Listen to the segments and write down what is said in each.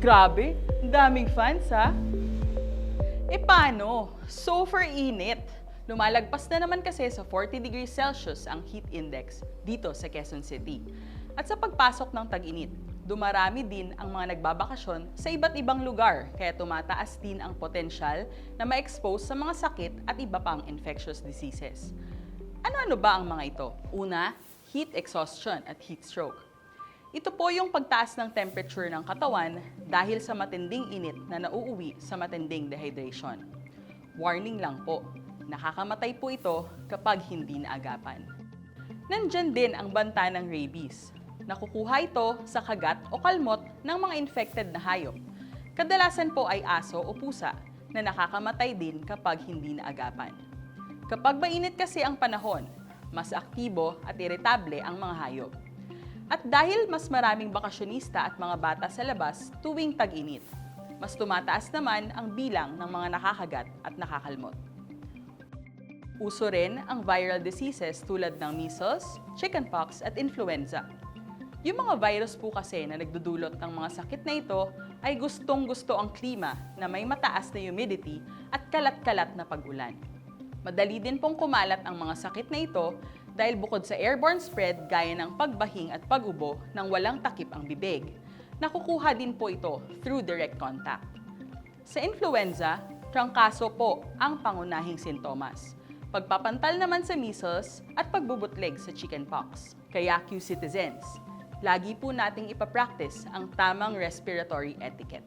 Grabe, daming fans ha. E paano? Super init. Lumalagpas na naman kasi sa 40 degrees Celsius ang heat index dito sa Quezon City. At sa pagpasok ng tag-init, dumarami din ang mga nagbabakasyon sa iba't ibang lugar kaya tumataas din ang potensyal na ma-expose sa mga sakit at iba pang infectious diseases. Ano-ano ba ang mga ito? Una, heat exhaustion at heat stroke. Ito po yung pagtaas ng temperature ng katawan dahil sa matinding init na nauuwi sa matinding dehydration. Warning lang po, nakakamatay po ito kapag hindi naagapan. Nandyan din ang banta ng rabies. Nakukuha ito sa kagat o kalmot ng mga infected na hayop. Kadalasan po ay aso o pusa na nakakamatay din kapag hindi naagapan. Kapag mainit kasi ang panahon, mas aktibo at iritable ang mga hayop. At dahil mas maraming bakasyonista at mga bata sa labas tuwing tag-init, mas tumataas naman ang bilang ng mga nakakagat at nakakalmot. Uso rin ang viral diseases tulad ng measles, chickenpox at influenza. Yung mga virus po kasi na nagdudulot ng mga sakit na ito ay gustong-gusto ang klima na may mataas na humidity at kalat-kalat na pag-ulan. Madali din pong kumalat ang mga sakit na ito dahil bukod sa airborne spread gaya ng pagbahing at pag-ubo nang walang takip ang bibig, nakukuha din po ito through direct contact. Sa influenza, trangkaso po ang pangunahing sintomas. Pagpapantal naman sa measles at pagbubutleg sa chickenpox. Kaya Q citizens, lagi po nating ipapractice ang tamang respiratory etiquette.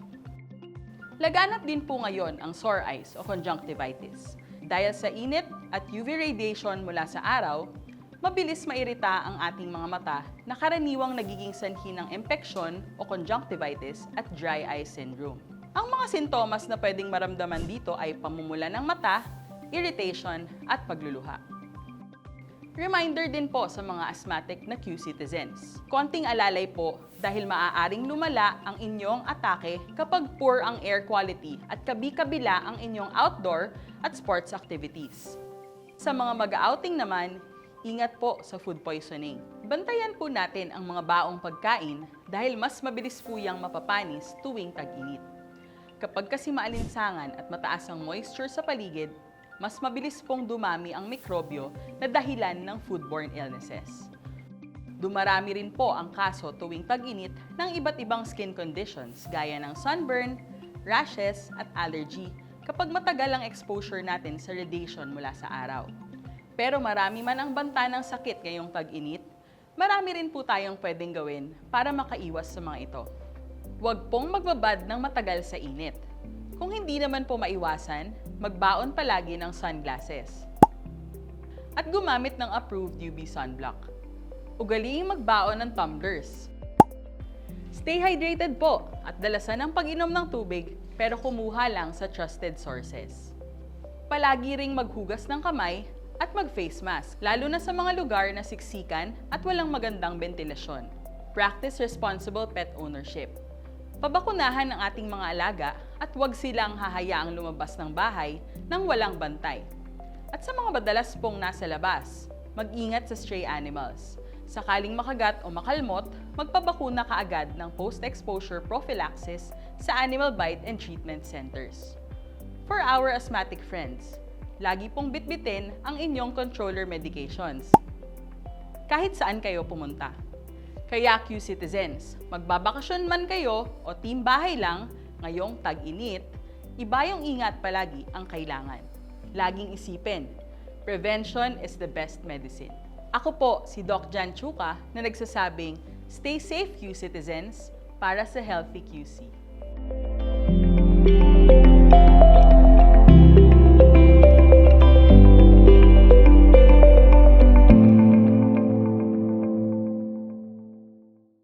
Laganap din po ngayon ang sore eyes o conjunctivitis. Dahil sa init at UV radiation mula sa araw, mabilis mairita ang ating mga mata na karaniwang nagiging sanhi ng impeksyon o conjunctivitis at dry eye syndrome. Ang mga sintomas na pwedeng maramdaman dito ay pamumula ng mata, irritation, at pagluluha. Reminder din po sa mga asthmatic na Q citizens. Konting alalay po dahil maaaring lumala ang inyong atake kapag poor ang air quality at kabi-kabila ang inyong outdoor at sports activities. Sa mga mag-outing naman, ingat po sa food poisoning. Bantayan po natin ang mga baong pagkain dahil mas mabilis po yang mapapanis tuwing tag-init. Kapag kasi maalinsangan at mataas ang moisture sa paligid, mas mabilis pong dumami ang mikrobyo na dahilan ng foodborne illnesses. Dumarami rin po ang kaso tuwing tag-init ng iba't ibang skin conditions gaya ng sunburn, rashes at allergy kapag matagal ang exposure natin sa radiation mula sa araw. Pero marami man ang banta ng sakit ngayong tag-init, marami rin po tayong pwedeng gawin para makaiwas sa mga ito. Huwag pong magbabad ng matagal sa init. Kung hindi naman po maiwasan, magbaon palagi ng sunglasses. At gumamit ng approved UV sunblock. Ugaliing magbaon ng tumblers. Stay hydrated po at dalasan ang pag-inom ng tubig pero kumuha lang sa trusted sources. Palagi ring maghugas ng kamay at mag-face mask, lalo na sa mga lugar na siksikan at walang magandang ventilasyon. Practice responsible pet ownership. Pabakunahan ang ating mga alaga at huwag silang hahayaang lumabas ng bahay nang walang bantay. At sa mga madalas pong nasa labas, mag-ingat sa stray animals. Sakaling makagat o makalmot, magpabakuna kaagad ng post-exposure prophylaxis sa animal bite and treatment centers. For our asthmatic friends, lagi pong bitbitin ang inyong controller medications. Kahit saan kayo pumunta. Kaya Q citizens, magbabakasyon man kayo o team bahay lang ngayong tag-init, iba yung ingat palagi ang kailangan. Laging isipin, prevention is the best medicine. Ako po si Doc Jan Chuka na nagsasabing, stay safe Q citizens para sa healthy QC.